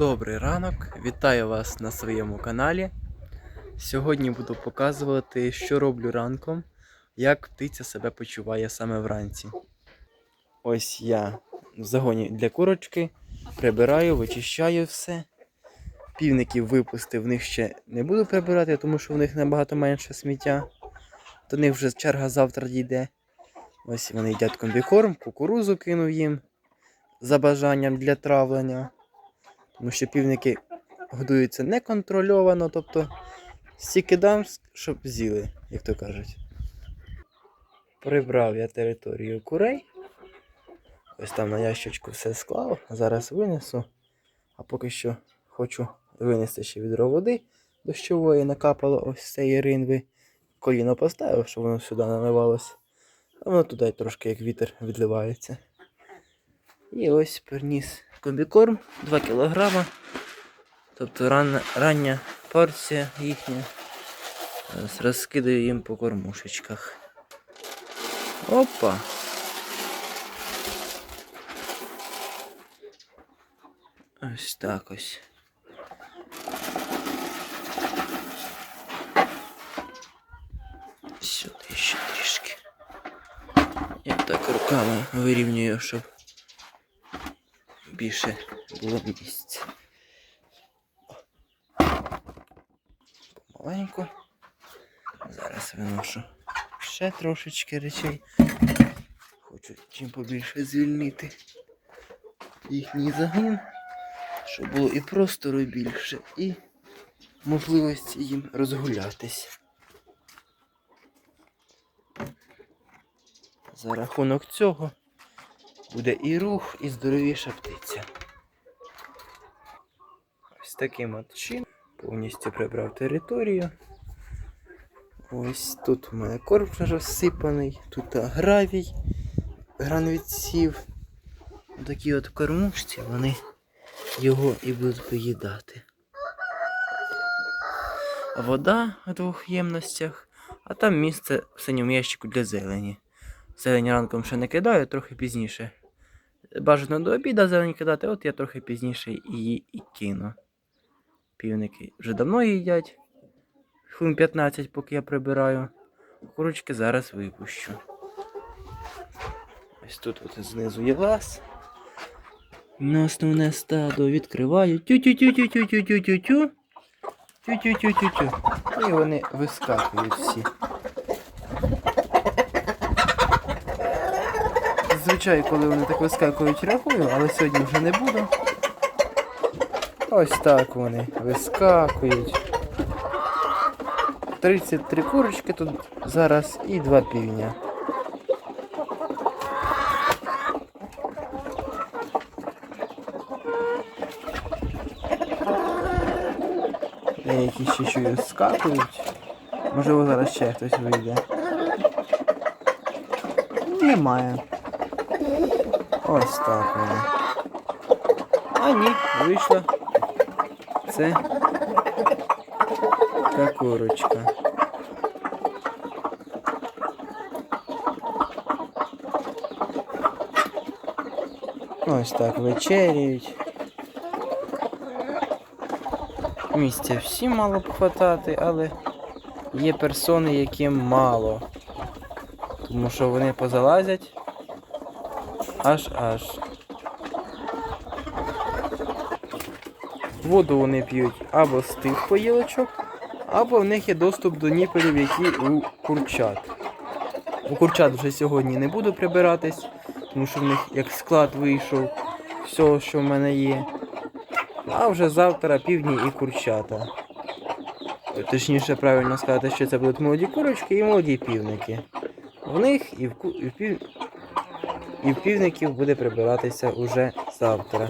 Добрий ранок, вітаю вас на своєму каналі. Сьогодні буду показувати, що роблю ранком, як птиця себе почуває саме вранці. Ось я в загоні для курочки прибираю, вичищаю все. Півників випустив, в них ще не буду прибирати, тому що в них набагато менше сміття. До них вже черга завтра дійде. Ось вони їдять комбікорм, кукурузу кинув їм за бажанням для травлення. Тому що півники годуються неконтрольовано, тобто стільки дам, щоб з'їли, як то кажуть. Прибрав я територію курей. Ось там на ящичку все склав. Зараз винесу. А поки що хочу винести ще відро води дощової, накапало ось з цієї ринви. Коліно поставив, щоб воно сюди наливалося. А воно туди трошки як вітер відливається. І ось приніс комбікорм 2 кг. Тобто ран, рання порція їхня. Зараз розкидаю їм по кормушечках. Опа! Ось так ось. Сюди ще трішки. Я так руками вирівнюю, щоб більше було місця. Помаленьку. Зараз виношу ще трошечки речей. Хочу чим побільше звільнити їхній загін, щоб було і простору більше, і можливості їм розгулятись. За рахунок цього буде і рух, і здоровіша птиця. Ось таким от чином повністю прибрав територію. Ось тут у мене корм розсипаний, тут гравій, гранвідсів. Такі от кормушці, вони його і будуть поїдати. Вода в двох ємностях, а там місце в синьому ящику для зелені. Зелень ранком ще не кидаю, трохи пізніше. Бажано до обіду зелень кидати, от я трохи пізніше її і кину. Півники вже давно їдять. Хвилин 15, поки я прибираю. Курочки зараз випущу. Ось тут от знизу є лаз. На основне стадо відкриваю. Тю-тю-тю-тю-тю-тю-тю-тю. Тю-тю-тю-тю-тю. І вони вискакують всі. Зазвичай, коли вони так вискакують, рахую, але сьогодні вже не буду. Ось так вони вискакують. 33 курочки тут зараз і 2 півня. Деякі ще чую скакують. Можливо, зараз ще хтось вийде. Немає. Ось так воно. А ні, вийшла. Це така курочка. Ось так вечеряють. Місця всім мало б хватати, але є персони, яким мало. Тому що вони позалазять аж аж. Воду вони п'ють або з тих поїлочок, або в них є доступ до ніпелів, які у курчат. У курчат вже сьогодні не буду прибиратись, тому що в них як склад вийшов всього, що в мене є. А вже завтра півдні і курчата. Точніше, правильно сказати, що це будуть молоді курочки і молоді півники. В них і в, і в, пів... і в півників буде прибиратися уже завтра.